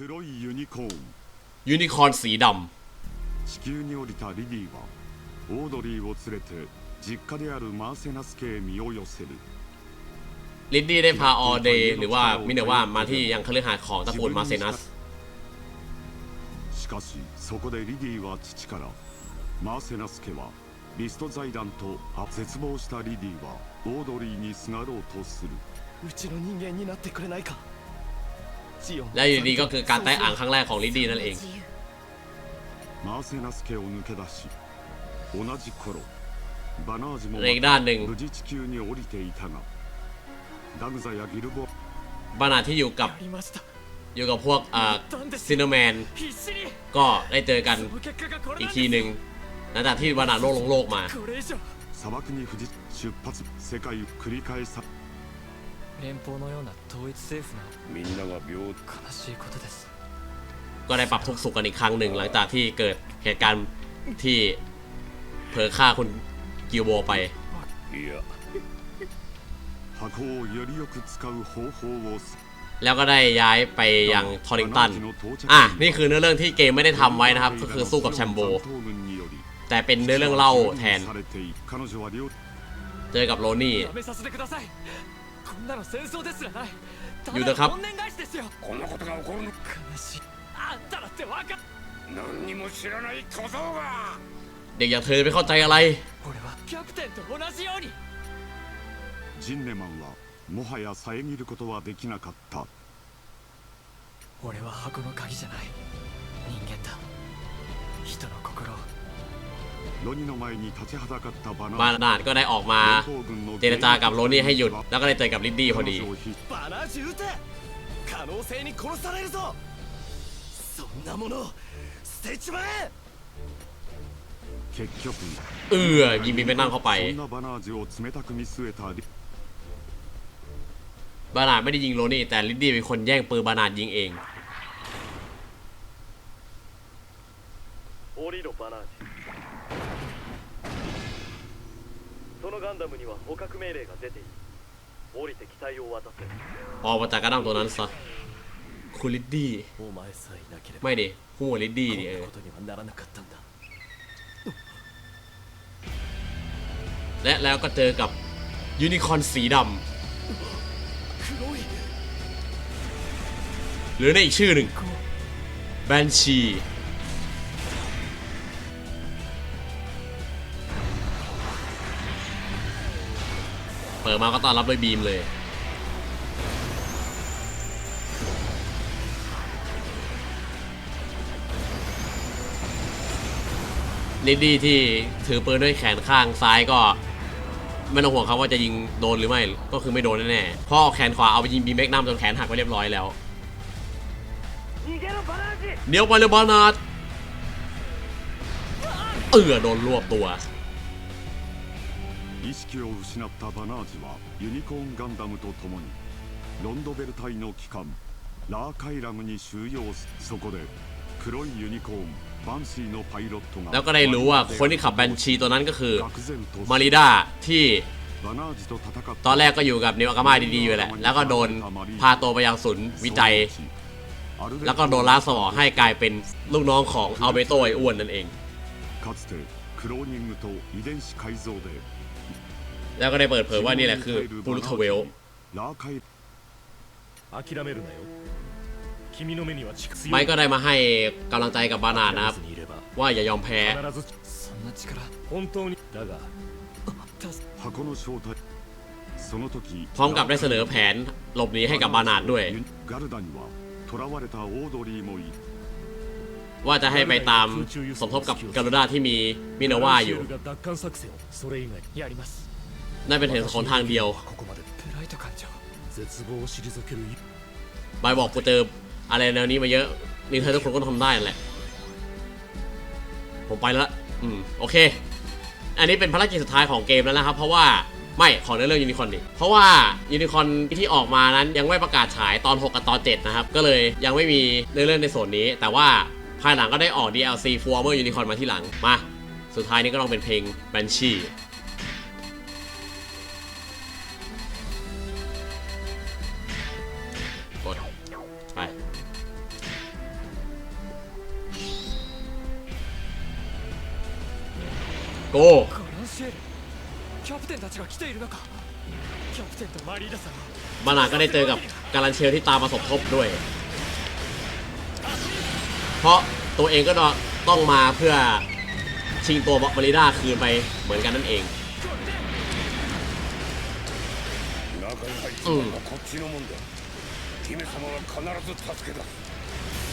黒いユニコーン ยูนิคอร์นสีด 地球に降りたリディはオードリーを連れて実家であるマーセナス家へ身を寄せる ำลิดดี้ได้พาออเดย์หรือว่ามิเนว่ามาที่ยังคฤหาสน์ของตระกูลมาเซนัส しかしそこでリディは父からマーセナス家はリスト財団とあ絶望したリディはオードリーにすがろうとするうちの人間になってくれないかジオン และอยู่ดีก็คือการใต้อ่างครั้งแรกของลิดดี้นั่นเองในอีกด้านหนึ่งบานาที่อยู่กับอยู่กับพวกซินเนอร์แมนก็ได้เจอกันอีกทีหนึ่งหลังจากที่บานาโลกลงโลกมา 連邦のような統一政府のみんなが平悲しいことです ก็ได้ปรับทุกข์สุขกันอีกครั้งหนึ่ง หลังจากที่เกิดเหตุการณ์ที่เผลอฆ่าคุณกิวโบไป いや箱をよりよく使う方法を แล้วก็ได้ย้ายไปยังทอริงตัน อ่ะ นี่คือเนื้อเรื่องที่เกมไม่ได้ทำไว้นะครับ ก็คือสู้กับแชมโบ แต่เป็นเนื้อเรื่องเล่าแทน 彼女は両 เจอกับโรนี่ やめさせてくださいこんなの戦争ですらないた言うたかだの怨念返しですよこんなことが起こるの悲しいあんただってわかっ何にも知らない小僧が เด็กอย่างเธอไม่เข้าใจอะไร 俺はキャプテンと同じようにジンネマンはもはや遮ることはできなかった俺は箱の鍵じゃない人間だ人の心を บานานาดก็ได้ออกมาเจรจากับโรนี่ให้หยุด แล้วก็ได้เจอกับลิดดี้พอดีเออยิงบินไปนั่งเข้าไปบานาดไม่ได้ยิงโรนี่แต่ลิดดี้เป็นคนแย่งปืนบานาดยิงเองโอริโดบานาด のガンダムには捕獲命令が出ている降りて機体を渡せ ออกมาจากกระดังตัวนั้นซะ คุณลิดดี้ お前さえいなければ ไม่ดิคู่หัวลิดดี้ こん ดิเอ な อ ことにはならなかったんだ และแล้วก็เจอกับยูนิคอร์นสีดำ 黒い หรือในอีกชื่อหนึ่งแบนชี อมาก็ต้อนรับด้วยบีมเลย ลิดดี้ที่ถือปืนด้วยแขนข้างซ้ายก็ ไม่ต้องห่วงครับว่าจะยิงโดนหรือไม่ ก็คือไม่โดนแน่ๆพ่อแขนขวาเอาไปยิงบีแม็กนัมจนแขนหักไปเรียบร้อยแล้ว เดี๋ยวไปเลยบานาดเอือโดนรวบตัว 意識を失ったバナージはユニコーンガンダムと共にロンドベル隊の機関ラーカイラムに収容すそこで黒いユニコーンバンシーのパイロットが แล้วก็ได้รู้ว่าคนที่ขับแบนชีตัวนั้นก็คือ 愕然とし มาริดาที่ バナージと戦った ตอนแรกก็อยู่กับนิวอากามาดีๆอยู่แหละ แล้วก็โดนพาตัวไปยังศูนย์วิจัย แล้วก็โดนล้างสมองให้กลายเป็นลูกน้องของอัลเบโตไออ้วนนั่นเอง แล้วก็ได้เปิดเผยว่านี่แหละคือบูรุทเวลไมค์ก็ได้มาให้กำลังใจกับบานานะครับ ว่าอย่ายอมแพ้พร้อมกับได้เสนอแผนหลบหนีให้กับบานาดด้วย ว่าจะให้ไปตามสมทบกับการุดาที่มีมินาว่าอยู่ นั่นเป็นเหตุของทางเดียวบายบอกกูเจออะไรแนวนี้มาเยอะนี่เธอทุกคนก็ทำได้แหละ ผมไปแล้วอืมโอเค อันนี้เป็นภารกิจสุดท้ายของเกมแล้วนะครับ เพราะว่าไม่ขอเรื่องยูนิคอนดิเพราะว่ายูนิคอนที่ออกมานั้นยังไม่ประกาศฉายตอน 6 กับตอน 7 นะครับ ก็เลยยังไม่มีเรื่องในส่วนนี้ แต่ว่าภายหลังก็ได้ออก DLC f o r m e r Unicorn มาที่หลังมา สุดท้ายนี้ก็ต้องเป็นเพลง Banshee โกมานาก็ได้เจอกับการันเชลที่ตามมาสมทบด้วย เพราะตัวเองก็ต้องมาเพื่อชิงตัวมาริดาคืนไปเหมือนกันนั่นเอง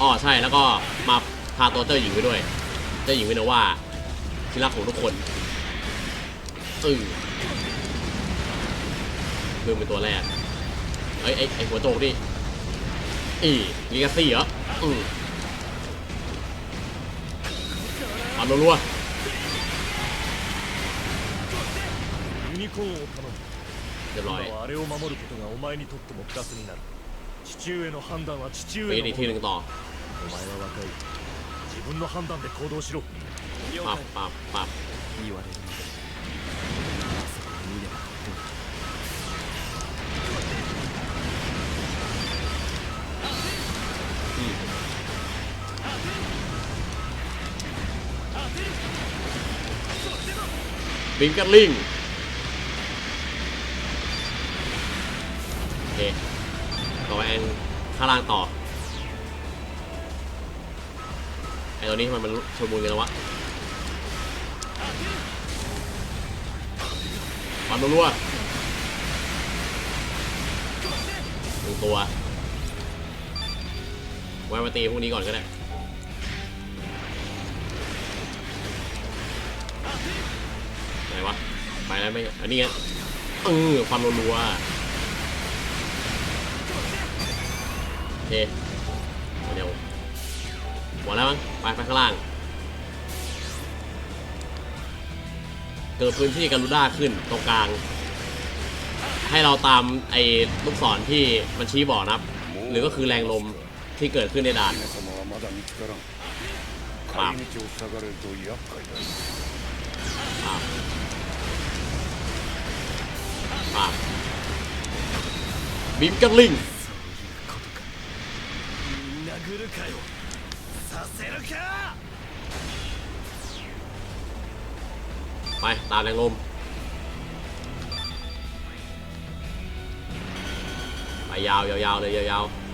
อ๋อใช่แล้วก็มาพาตัวเจ้าหญิงไปด้วย เจ้าหญิงวินว่า ที่รักของทุกคนเออเพิ่เป็นตัวแรกเฮ้ยไอ้ไอ้หัวโจกดิอีลีกาซี่เหรออือทำรัวเรียบร้อยไปอีกทีหนึ่งต่อ 自分の判断で行動しろ了 ปับปับปับ 言われるまであそこを見ればどう บิงกันลิง นี้ทำไมมันชนมูลกันแล้ววะปันรัวหนึ่งตัวไว้มาตีพวกนี้ก่อนก็ได้ไหนวะไปแล้วไม่อันนี้ไงเออฟันรัวโอเค หมดแล้วมั้งไปไปข้างล่าง เกิดพื้นที่การูด้าขึ้นตรงกลาง ให้เราตามไอ้ลูกศรที่มันชี้บอกนะครับ หรือก็คือแรงลมที่เกิดขึ้นในด่านปาบปาบปมกัลลิง させるか ไป ตามแรงลม ไปยาวยาวๆเลยยาวๆ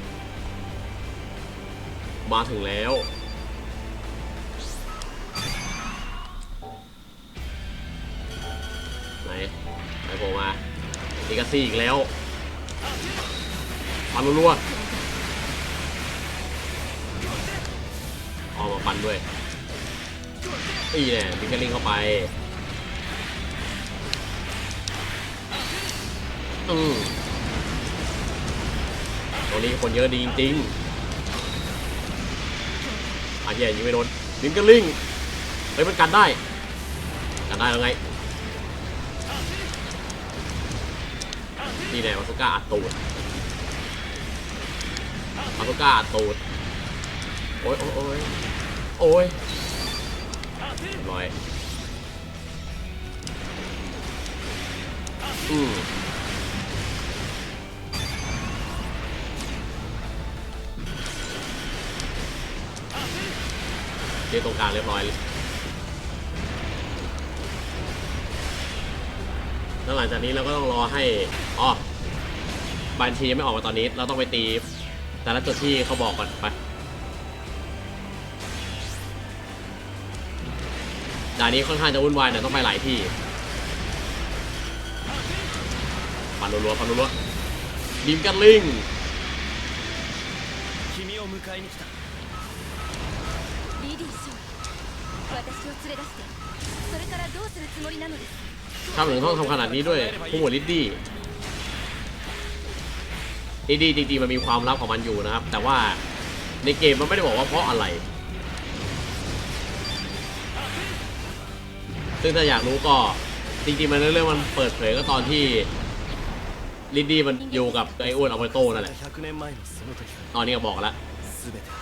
มาถึงแล้ว ไหนไหนโผล่มาดีกาซี่อีกแล้วปันรัวๆ ออกมาปันด้วยนี่แน่ยบิงกลิงเข้าไปอืมตรงนี้คนเยอะดีจริงๆอะเหี้ยยิงไม่โดนลิงกลิงเฮ้ยมันกันได้ กันได้แล้วไงนี่แน่วาสุก้าอัดตูดวาสุก้าอัดตูดโอ้ยโอ้ย โอ้ยโอ้ยเรียบร้อยอืมเรียกตรงกลางเรียบร้อยแล้วหลังจากนี้เราก็ต้องรอให้อ๋อบานทียังไม่ออกมาตอนนี้ เราต้องไปตีแต่ละจุดที่เขาบอกก่อนไปานนี้ค่อนข้างจะวุ่นวายแต่ต้องไปหลายที่ปันรัวๆปันรัวๆดีมกันลิงถ้าเหมือนต้องทำขนาดนี้ด้วยผู้หมวดลิดดี้ลิดดี้จริงๆมันมีความลับของมันอยู่นะครับ แต่ว่าในเกมมันไม่ได้บอกว่าเพราะอะไร ซึ่งถ้าอยากรู้ก็จริงๆมันเรื่องมันเปิดเผยก็ตอนที่ลินดี้มันอยู่กับไออ้วนอมเบโตนั่นแหละตอนนี้ก็บอกแล้ว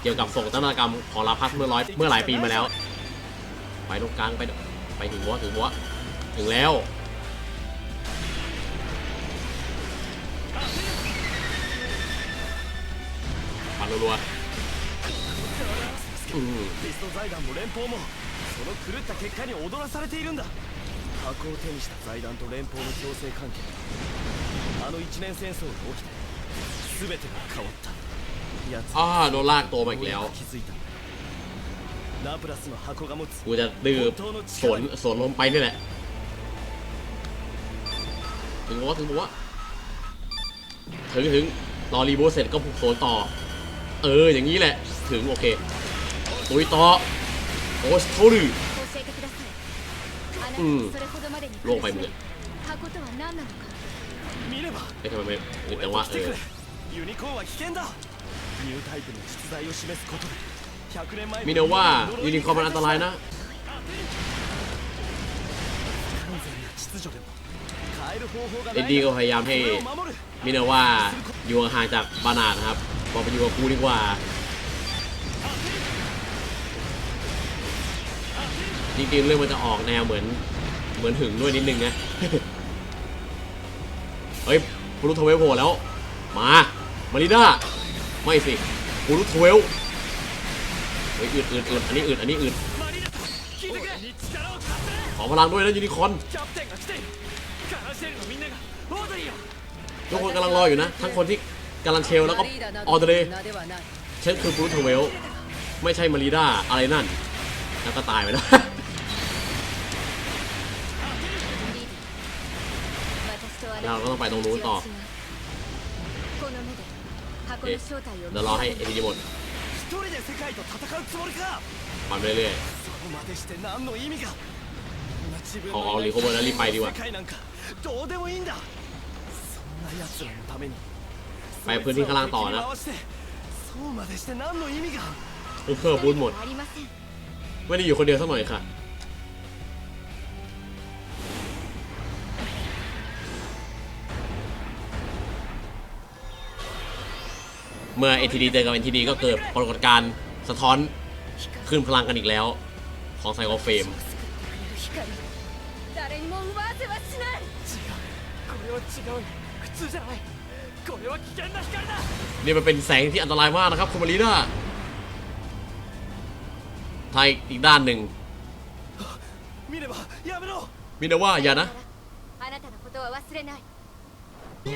เกี่ยวกับโศกนาฏกรรมของลาพัสเมื่อร้อยเมื่อหลายปีมาแล้ว ไปลูกกลางไปไปถึงวัวถึงวัวถึงแล้วปันรัวๆ อืม リスト財団も連邦もその狂った結果に踊らされているんだ 箱を手にした財団と連邦の共生関係あの一年戦争が起きて全てが変わった奴 อ่าโดนลากตัวมาอีกแล้ว 気づいたんだラプラスの箱が持つ กูจะดื้อ 本当の สวน 力に สวนลมไปนี่แหละ ถึงบอกว่าถึงบอกว่า ถึงถึงรอรีโบทเสร็จก็ผูกโซนต่อ เออ อย่างนี้แหละ ถึงโอเคตุยต่อ โอสโทรุอืมโล่งไปมึงอะไอ้ทำไมไม่แต่ว่าเออมินว่ายูนิคอร์มันอันตรายนะเอ็ดดี้ก็พยายามให้มินว่าอยู่ห่างจากบานานะครับบอกไปอยู่กับกูดีกว่า จริงๆเรื่องมันจะออกแนวเหมือนเหมือนถึงด้วยนิดนึงนะ เฮ้ยปูรุทเวลโผล่แล้ว มา มาริด้า ไม่สิปูรุทเวลเฮ้ยอึดอืดนอันนี้อึดอันนี้อึดขอพลังด้วยนะยูนิคอนทุกคนกำลังรออยู่นะ ทั้งคนที่การันเชลแล้วก็ออเดรเชนคือปูรุทเวลไม่ใช่มาริด้าอะไรนั่นแล้วก็ตายไปแล้ว เราก็ต้องไปตรงนู้นต่อเดี๋ยวรอให้เอทีดีหมดมันเรื่อยๆขอเอาลีโคเวอร์แล้วรีบไปดีกว่าไปพื้นที่ข้างล่างต่อนะเพื่อบูนหมด ไม่ได้อยู่คนเดียวสักหน่อยค่ะ เมื่อ NTD เจอกับ NTD ก็เกิดปรากฏการณ์สะท้อนขึ้นพลังกันอีกแล้ว ของไซโอเฟมนี่มันเป็นแสงที่อันตรายมากนะครับคุณมารีน่าทายอีกด้านหนึ่งมินาว่าอย่านะ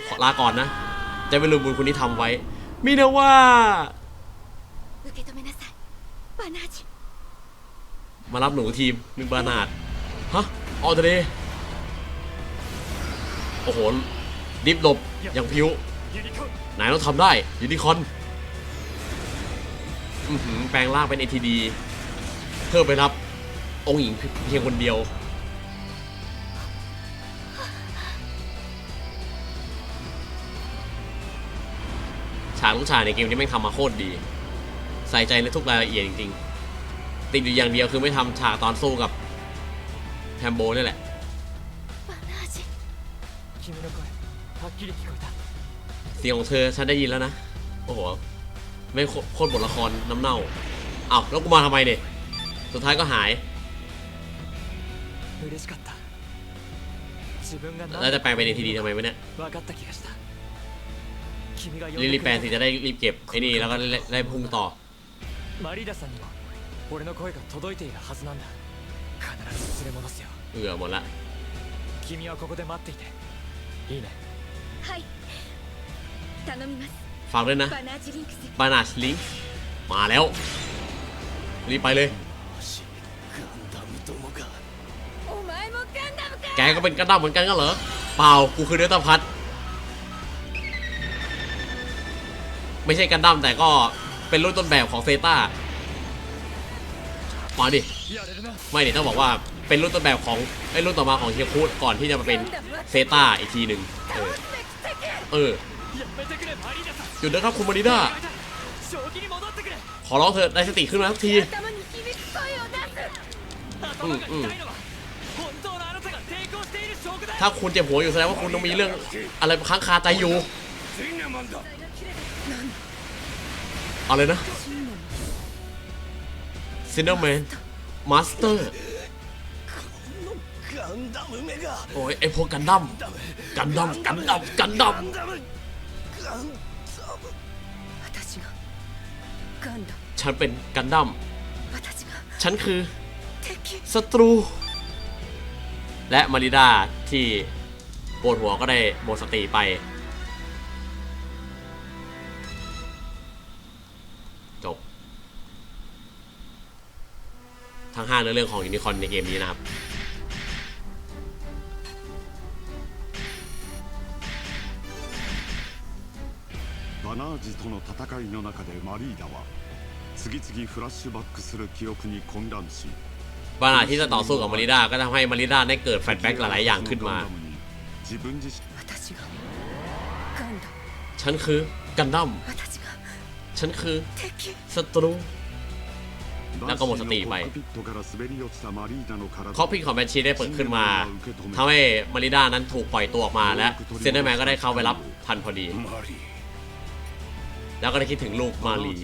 ขอลาก่อนนะ จะไป็ลืมบุญคุณที่ทำไว้ มินาว่ามารับหนูทีมหนึ่งบานาดฮะออเดเรโอ้โหดิฟหลบอย่างพิวนายต้องทำได้ยูนิคอนอืมแปลงร่างเป็นเอทีดีเธอไปรับองค์หญิงเพียงคนเดียว ฉากทุกฉากในเกมนี้แม่งทำมาโคตรดี ใส่ใจในทุกรายละเอียดจริงๆ ติดอยู่อย่างเดียวคือไม่ทำฉากตอนสู้กับแทมโบนี่แหละเสียงของเธอฉันได้ยินแล้วนะ โอ้โห ไม่โคตรบทละครน้ำเน่าเอาแล้วกูมาทำไมเนี่ยสุดท้ายก็หายแล้วจะแปลงไปในทีดีทำไมวะเนี่ย 分かった気がした君が呼ん รี で บ く แปล れ งสิจะได้รีบเก็บไอ้นี่แล้วก็ได้ได้พุ่งต่อ マリーダさんにも俺の声が届いているはずなんだ必ず連れ戻すよ เอือหมดละ 君はここで待っていていいねはい頼みます ฝากด้วยนะ バナージリンクス บานาชลิงมาแล้ว รีบไปเลย しガンダムどもがお前もガンダムか แกก็เป็นกระดั้มเหมือนกันก็เหรอ เปล่า กูคือเดือตพัด ไม่ใช่กันดั้มแต่ก็เป็นรุ่นต้นแบบของเซตามาดิ ไม่ดิต้องบอกว่าเป็นรุ่นต้นแบบของไอ้รุ่นต่อมาของเทียคูดก่อนที่จะมาเป็นเซตาอีกทีหนึ่งเออเออหยุดนะครับคุณมาริด้าขอร้องเธอได้สติขึ้นมาสักทีถ้าคุณเจ็บหัวอยู่แสดงว่าคุณต้องมีเรื่องอะไรค้างคาใจอยู่ อะไรนะซินเดอร์แมนมาสเตอร์โอ้ยไอพวกกันดั้มกันดั้มกันดั้มกันดั้มฉันเป็นกันดั้มฉันคือศัตรู และมาริดาที่ปวดหัวก็ได้หมดสติไปทั้งห้าเนื้อเรื่องของยูนิคอร์นในเกมนี้นะครับ バナージとの戦いの中でマリーダは次々フラッシュバックする記憶に混乱し บานาที่จะต่อสู้กับมาริดาก็ทำให้มาริดาได้เกิดแฟลชแบ็กหลาย ๆ อย่างขึ้นมา 自分自身私がガンダ ฉันคือกันดั้ม ム私が ฉันคือ 敵 ศัตรู แล้วก็หมดสติไปคอปพิ้ของแมนชีได้เปิดขึ้นมาทำให้มาริด้านั้นถูกปล่อยตัวออกมาและเซนเดอร์แมนก็ได้เข้าไปรับทันพอดี แล้วก็ได้คิดถึงลูกมารี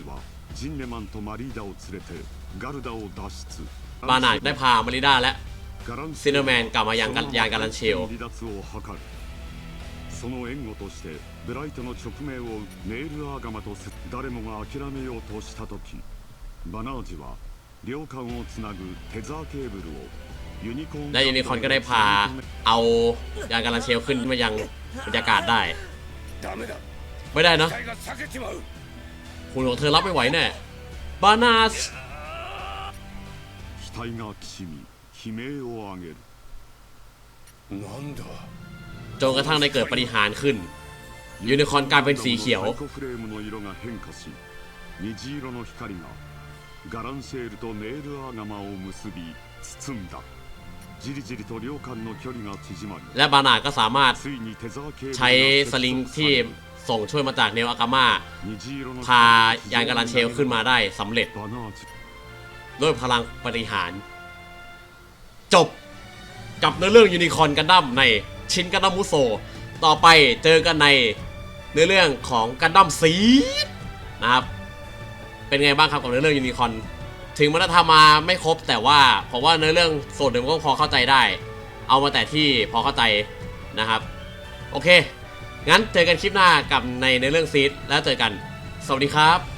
บานาได้พามาริด้าและซินเดอร์แมนกลับมายังกันยานการันเชลその援護としてブライトの直命をネイル・アーガマと誰もが諦めようとした時バナージは両艦をつなぐテザーケーブルをユニコーン และยูนิคอร์นก็ได้พาเอายานการันเชลขึ้นมายังบรรยากาศได้ ダメだ ไม่ได้นะ 機体が避けちまう คุณของเธอรับไม่ไหวแน่บานาส 機体がきしみ悲鳴を上げるなんだ จนกระทั่งได้เกิดปฏิหารย์ขึ้น ยูนิคอร์นกลายเป็นสีเขียว サイコフレームの色が変化し虹色の光が ガランシェールとネイル・アーガマを結び包んだじりじりと両艦の距離が縮まり และบานาก็สามารถ ついにテザーケーブルが ใช้สลิงที่ส่งช่วยมาจากเนวอากามา 虹色の พายานการันเชลขึ้นมาได้สำเร็จ バナージ ด้วยพลังปฏิหารย์จบกับเนื้อเรื่องยูนิคอร์นกันดั้มในชินกันดั้มมุโซ ต่อไปเจอกันในเนื้อเรื่องของกันดั้มซีดนะครับ เป็นไงบ้างครับกับเนื้อเรื่องยูนิคอนถึงมันจะทำมาไม่ครบแต่ว่าผมว่าเนื้อเรื่องส่วนหนึ่งก็พอเข้าใจได้ เอามาแต่ที่พอเข้าใจนะครับ โอเค งั้นเจอกันคลิปหน้ากับในเนื้อเรื่องซีดแล้วเจอกัน สวัสดีครับ